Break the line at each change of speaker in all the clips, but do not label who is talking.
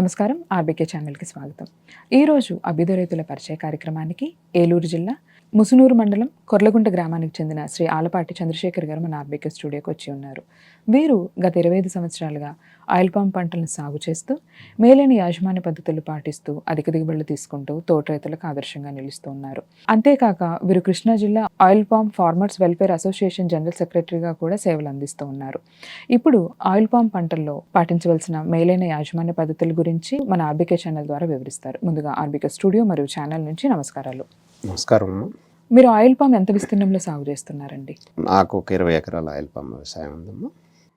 నమస్కారం. ఆర్బీకే ఛానల్కి స్వాగతం. ఈరోజు అభ్యుద రైతుల పరిచయ కార్యక్రమానికి ఏలూరు జిల్లా ముసునూరు మండలం కొర్లగుంట గ్రామానికి చెందిన శ్రీ ఆలపాటి చంద్రశేఖర్ గారు మన ఆర్బీకే స్టూడియోకి వచ్చి ఉన్నారు. వీరు గత ఇరవై ఐదు సంవత్సరాలుగా ఆయిల్ పామ్ పంటలను సాగు చేస్తూ మేలైన యాజమాన్య పద్ధతులు పాటిస్తూ అధిక దిగుబడులు తీసుకుంటూ తోట రైతులకు ఆదర్శంగా నిలుస్తూ ఉన్నారు. అంతేకాక వీరు కృష్ణా జిల్లా oil palm farmers welfare association general సెక్రటరీగా కూడా సేవలు అందిస్తూ ఉన్నారు. ఇప్పుడు ఆయిల్ పామ్ పంటల్లో పాటించవలసిన మేలైన యాజమాన్య పద్ధతుల గురించి మన ఆర్బీకే ఛానల్ ద్వారా వివరిస్తారు. ముందుగా ఆర్బీకే స్టూడియో మరియు ఛానల్ నుంచి నమస్కారాలు.
నమస్కారం.
మీరు ఆయిల్ పామ్ ఎంత విస్తీర్ణంలో సాగు చేస్తున్నారండి?
నాకు ఒక ఇరవై ఎకరాల ఆయిల్ పామ్ వ్యవసాయం ఉందమ్మా.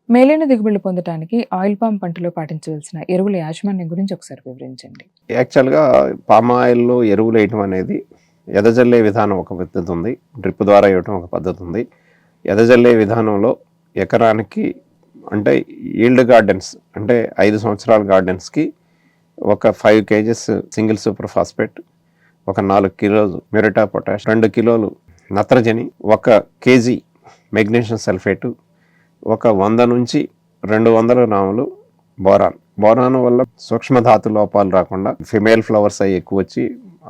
మేలైన దిగుబడులు పొందడానికి ఆయిల్ పామ్ పంటలో పాటించవలసిన ఎరువుల యాజమాన్యం గురించి ఒకసారి వివరించండి.
యాక్చువల్గా పామ్ ఆయిల్లో ఎరువులు వేయటం అనేది ఎదజల్లే విధానం ఒక పద్ధతి ఉంది. డ్రిప్ ద్వారా వేయటం ఒక పద్ధతి ఉంది. ఎదజల్లే విధానంలో ఎకరానికి అంటే ఈల్డ్ గార్డెన్స్ అంటే ఐదు సంవత్సరాల గార్డెన్స్కి ఒక five KGs single super phosphate ఒక నాలుగు కిలోలు మిరటా పొటాష్ రెండు కిలోలు నత్రజని ఒక కేజీ మెగ్నీషియం సల్ఫేటు ఒక వంద నుంచి రెండు వందల గ్రాములు బోరాన్. బోరాన్ వల్ల సూక్ష్మధాతు లోపాలు రాకుండా ఫిమేల్ ఫ్లవర్స్ అవి ఎక్కువ వచ్చి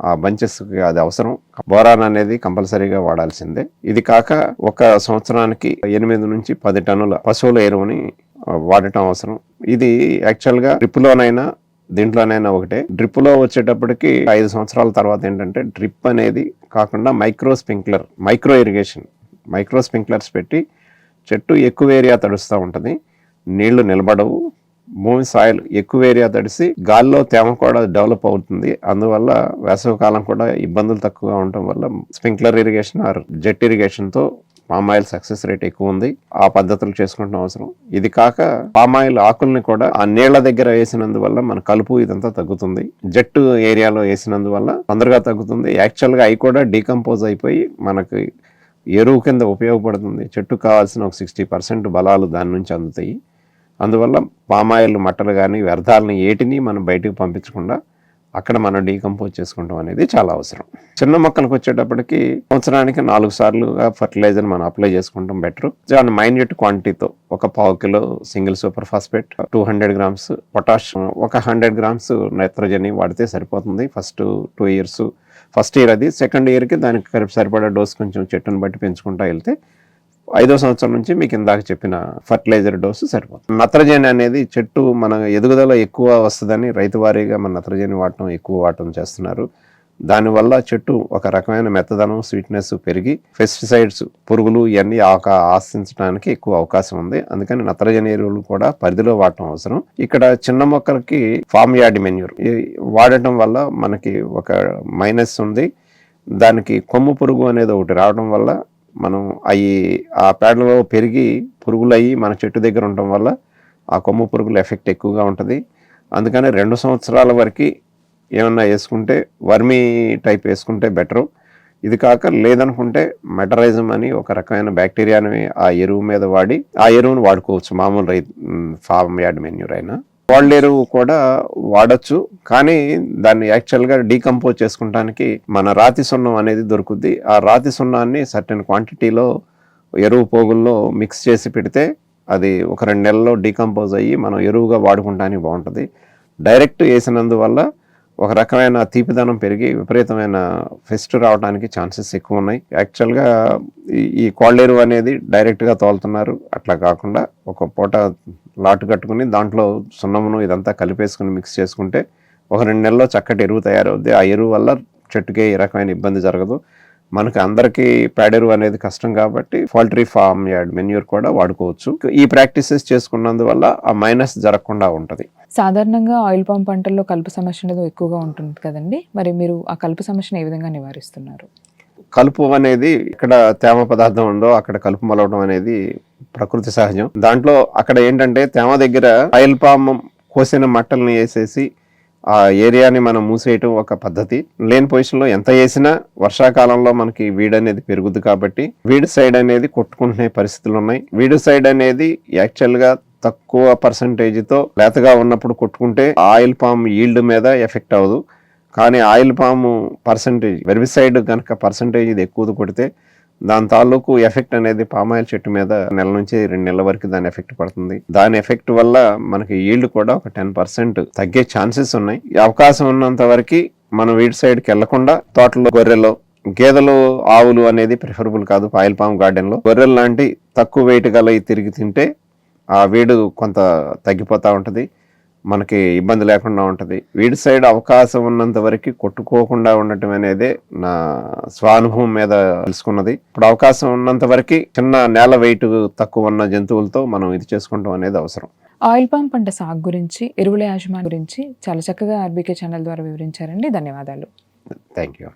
ఆ బంచెస్కి అది అవసరం. బోరాన్ అనేది కంపల్సరీగా వాడాల్సిందే. ఇది కాక ఒక సంవత్సరానికి ఎనిమిది నుంచి పది టన్నుల పశువుల ఎరువుని వాడటం అవసరం. ఇది యాక్చువల్గా డ్రిప్లోనైనా దీంట్లోనైనా ఒకటే. డ్రిప్లో వచ్చేటప్పటికి ఐదు సంవత్సరాల తర్వాత ఏంటంటే డ్రిప్ అనేది కాకుండా micro sprinkler micro irrigation micro sprinklers పెట్టి చెట్టు ఎక్కువ ఏరియా తడుస్తూ ఉంటుంది. నీళ్ళు నిలబడవు. భూమి సాయిల్ ఎక్కువ ఏరియా తడిసి గాల్లో తేమ కూడా డెవలప్ అవుతుంది. అందువల్ల వేసవికాలం కూడా ఇబ్బందులు తక్కువగా ఉండటం వల్ల స్ప్రింక్లర్ ఇరిగేషన్ ఆర్ జెట్ ఇరిగేషన్తో పామ్ ఆయిల్ సక్సెస్ రేట్ ఎక్కువ ఉంది. ఆ పద్ధతులు చేసుకుంటాం అవసరం. ఇది కాక పామ్ ఆయిల్ ఆకుల్ని కూడా ఆ నీళ్ళ దగ్గర వేసినందువల్ల మన కలుపు ఇదంతా తగ్గుతుంది. జట్టు ఏరియాలో వేసినందువల్ల తొందరగా తగ్గుతుంది. యాక్చువల్గా అవి కూడా డీకంపోజ్ అయిపోయి మనకి ఎరువు కింద ఉపయోగపడుతుంది. చెట్టు కావాల్సిన ఒక సిక్స్టీ పర్సెంట్ బలాలు దాని నుంచి అందుతాయి. అందువల్ల పామాయిల్ మట్టలు కానీ వ్యర్థాలను ఏటిని మనం బయటకు పంపించకుండా అక్కడ మనం డీకంపోజ్ చేసుకుంటాం అనేది చాలా అవసరం. చిన్న మొక్కలకు వచ్చేటప్పటికి సంవత్సరానికి నాలుగు సార్లుగా ఫర్టిలైజర్ మనం అప్లై చేసుకుంటాం బెటర్. దాని మైన్యూట్ క్వాంటిటీతో ఒక పావు kilo single super phosphate two hundred grams potash ఒక హండ్రెడ్ గ్రామ్స్ నైట్రోజన్ వాడితే సరిపోతుంది. First two years first year అది. సెకండ్ ఇయర్కి దానికి సరిపడా డోస్ కొంచెం చెట్టును బట్టి పెంచుకుంటా వెళ్తే ఐదో సంవత్సరం నుంచి మీకు ఇందాక చెప్పిన ఫర్టిలైజర్ డోసు సరిపోతుంది. నత్రజని అనేది చెట్టు మన ఎదుగుదల ఎక్కువ వస్తుందని రైతు వారీగా మన నత్రజని వాడటం ఎక్కువ వాడటం చేస్తున్నారు. దానివల్ల చెట్టు ఒక రకమైన మెత్తదనం స్వీట్నెస్ పెరిగి పెస్టిసైడ్స్ పురుగులు ఇవన్నీ ఆక ఆశించడానికి ఎక్కువ అవకాశం ఉంది. అందుకని నత్రజని ఎరువులు కూడా పరిధిలో వాడటం అవసరం. ఇక్కడ చిన్న మొక్కలకి ఫామ్ యార్డ్ మెన్యూర్ వాడటం వల్ల మనకి ఒక మైనస్ ఉంది. దానికి కొమ్ము పురుగు అనేది ఒకటి రావడం వల్ల మనం అవి ఆ పేడలో పెరిగి పురుగులు అయ్యి మన చెట్టు దగ్గర ఉండటం వల్ల ఆ కొమ్ము పురుగుల ఎఫెక్ట్ ఎక్కువగా ఉంటుంది. అందుకని రెండు సంవత్సరాల వరకు ఏమన్నా వేసుకుంటే వర్మీ టైప్ వేసుకుంటే బెటరు. ఇది కాక లేదనుకుంటే మెటరైజం అని ఒక రకమైన బ్యాక్టీరియాని ఆ ఎరువు మీద వాడి ఆ ఎరువును వాడుకోవచ్చు. మామూలు రై ఫామ్ యార్డ్ మెన్యూర్ అయినా వాళ్ళ ఎరువు కూడా వాడచ్చు. కానీ దాన్ని యాక్చువల్గా డీకంపోజ్ చేసుకుంటానికి మన రాతి సున్నం అనేది దొరుకుద్ది. ఆ రాతి సున్నాన్ని సర్టెన్ క్వాంటిటీలో ఎరువు పోగుల్లో మిక్స్ చేసి పెడితే అది ఒక రెండు నెలల్లో డీకంపోజ్ అయ్యి మనం ఎరువుగా వాడుకుంటానికి బాగుంటుంది. డైరెక్ట్ వేసినందువల్ల ఒక రకమైన తీపిదనం పెరిగి విపరీతమైన ఫెస్ట్ రావడానికి ఛాన్సెస్ ఎక్కువ ఉన్నాయి యాక్చువల్గా ఈ- ఈ కోళ్ళెరువు అనేది డైరెక్ట్గా తోలుతున్నారు. అట్లా కాకుండా ఒక పూట లాటు కట్టుకుని దాంట్లో సున్నమును ఇదంతా కలిపేసుకుని మిక్స్ చేసుకుంటే ఒక రెండు నెలల్లో చక్కటి ఎరువు తయారవుద్ది. ఆ ఎరువు వల్ల చెట్టుకి ఏ రకమైన ఇబ్బంది జరగదు. మనకి అందరికీ పేడెరువు అనేది కష్టం కాబట్టి పౌల్ట్రీ ఫార్మ్ యార్డ్ మెన్యూర్ కూడా వాడుకోవచ్చు. ఈ ప్రాక్టీసెస్ చేసుకున్నందువల్ల ఆ మైనస్ జరగకుండా ఉంటుంది.
సాధారణంగా ఆయిల్ పామ్ పంటల్లో కలుపు సమస్య అనేది ఎక్కువగా ఉంటుంది కదండి. మరి మీరు ఆ కలుపు సమస్యను ఏ విధంగా నివారిస్తున్నారు?
కలుపు అనేది ఇక్కడ తేమ పదార్థం ఉందో అక్కడ కలుపు మలవడం అనేది ప్రకృతి సహజం. దాంట్లో అక్కడ ఏంటంటే తేమ దగ్గర ఆయిల్ పామ్ కోసిన మట్టల్ని వేసేసి ఆ ఏరియాని మనం మూసేయటం ఒక పద్ధతి. లేని పొజిషన్లో ఎంత వేసినా వర్షాకాలంలో మనకి వీడ్ అనేది పెరుగుద్ది కాబట్టి వీడ్ సైడ్ అనేది కొట్టుకుంటునే పరిస్థితులు ఉన్నాయి. వీడ్ సైడ్ అనేది యాక్చువల్గా తక్కువ పర్సంటేజ్తో లేతగా ఉన్నప్పుడు కొట్టుకుంటే ఆయిల్ పామ్ ఈల్డ్ మీద ఎఫెక్ట్ అవ్వదు. కానీ ఆయిల్ పాము పర్సంటేజ్ వెర్బిసైడ్ కనుక పర్సంటేజ్ ఇది ఎక్కువ కొడితే దాని తాలూకు ఎఫెక్ట్ అనేది పామాయిల్ చెట్టు మీద నెల నుంచి రెండు నెలల వరకు దాని ఎఫెక్ట్ పడుతుంది. దాని ఎఫెక్ట్ వల్ల మనకి ఈల్డ్ కూడా ఒక టెన్ పర్సెంట్ తగ్గే ఛాన్సెస్ ఉన్నాయి. అవకాశం ఉన్నంత వరకు మనం వీటి సైడ్కి వెళ్ళకుండా తోటలో గొర్రెలు గేదెలు ఆవులు అనేది ప్రిఫరబుల్ కాదు ఆయిల్ పామ్ గార్డెన్లో గొర్రెలు లాంటి తక్కువ వెయిట్ గల తిరిగి తింటే ఆ వేడు కొంత తగ్గిపోతూ ఉంటుంది. మనకి ఇబ్బంది లేకుండా ఉంటుంది. వీడి సైడ్ అవకాశం ఉన్నంత వరకు కొట్టుకోకుండా ఉండటం అనేది నా స్వానుభవం మీద తెలుసుకున్నది. ఇప్పుడు అవకాశం ఉన్నంత వరకు చిన్న నేల వెయిట్ తక్కువ ఉన్న జంతువులతో మనం ఇది చేసుకుంటాం అనేది అవసరం.
ఆయిల్ పామ్ పంట సాగు గురించి ఎరువుల యాజమాన్యం గురించి చాలా చక్కగా ఆర్బీకే ఛానల్ ద్వారా వివరించారండి. ధన్యవాదాలు.
Thank you.